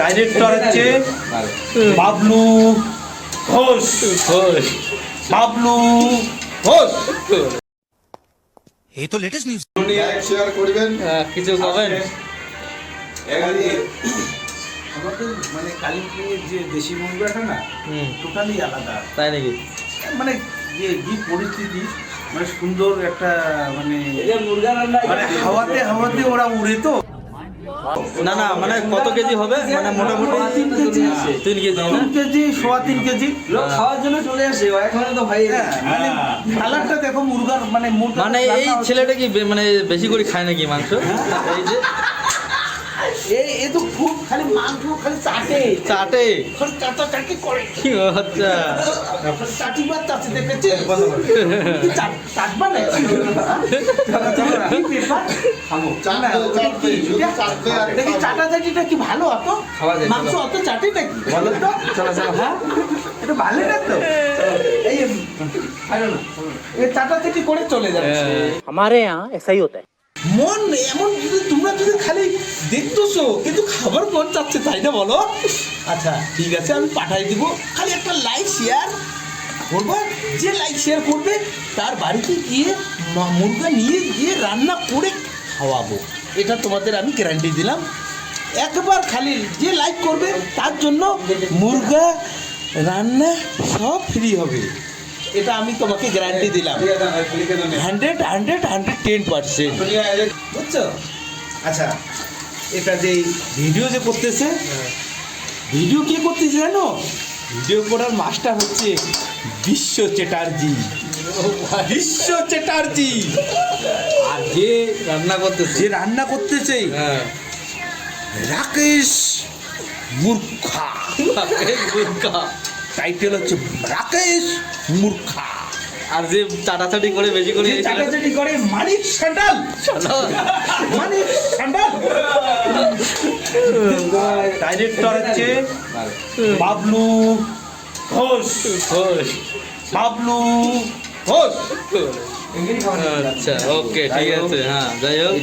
Director হচ্ছে বাবলু ঘোষ। ঘোষ। বাবলু ঘোষ। এই তো লেটেস্ট নিউজ শেয়ার করবেন। হ্যাঁ, কিছু করবেন মানে যে দেশি মুভিটা না টোটালি আলাদা। তাই নাকি? মানে যে কি পরিস্থিতি মানে সুন্দর একটা মানে মানে হাওয়াতে হাওয়াতে ওরা উড়ে তো। না না মানে কত কেজি হবে? মানে মোটামুটি তিন কেজি। তিন কেজি তিন কেজি সোয়া তিন কেজি। লোক খাওয়ার জন্য চলে আসে এখানে তো ভাই হ্যাঁ, মানে কালারটা দেখো মুরগার মানে মুরগা মানে এই ছেলেটা কি মানে বেশি করে খায় নাকি মাংস? এই যে। এ তো খুব খালি মাংস খালি চাটে। চাটে? খালি চাটা চাটি করে। কি আচ্ছা খালি চাটিবার চাটে দেখেছে চাটবা না আমার কি ভালো অত? ভালো হ্যাঁ? চাটাচাটি করে চলে এসাই হতে মন এমন তোমরা যদি খালি দেখতেছো কিন্তু খাবার মন চাচ্ছে তাই না বলো? আচ্ছা ঠিক আছে আমি পাঠাই দিব। খালি একটা লাইক শেয়ার করব, যে লাইক শেয়ার করবে, তার বাড়িতে গিয়ে মুরগা নিয়ে গিয়ে রান্না করে খাওয়াবো। এটা তোমাদের আমি গ্যারান্টি দিলাম। একবার খালি যে লাইক করবে, তার জন্য মুরগা রান্না সব ফ্রি হবে। এটা আমি তোমাকে গ্যারান্টি দিলাম। Hundred hundred hundred ten percent বুঝছ? আচ্ছা এটা যে ভিডিও যে করতেছে ভিডিও কে করতেছে জানো? ভিডিও করার মাস্টার হচ্ছে বিশ্ব চ্যাটার্জি। বিশ্ব চ্যাটার্জি। আর যে রান্না করতেছি যে রান্না করতেছে হ্যাঁ। রাকেশ মূর্খা। টাইটেল হচ্ছে রাকেশ মূর্খা। আর যে চাটাচাটি করে বেশি করে চাটাচাটি করে মানিক স্যান্ডাল। মানিক ডাইরেক্টর হচ্ছে বাবলু ঘোষ। ঘোষ। বাবলু ঘোষ। আচ্ছা ওকে ঠিক আছে হ্যাঁ যাই হোক।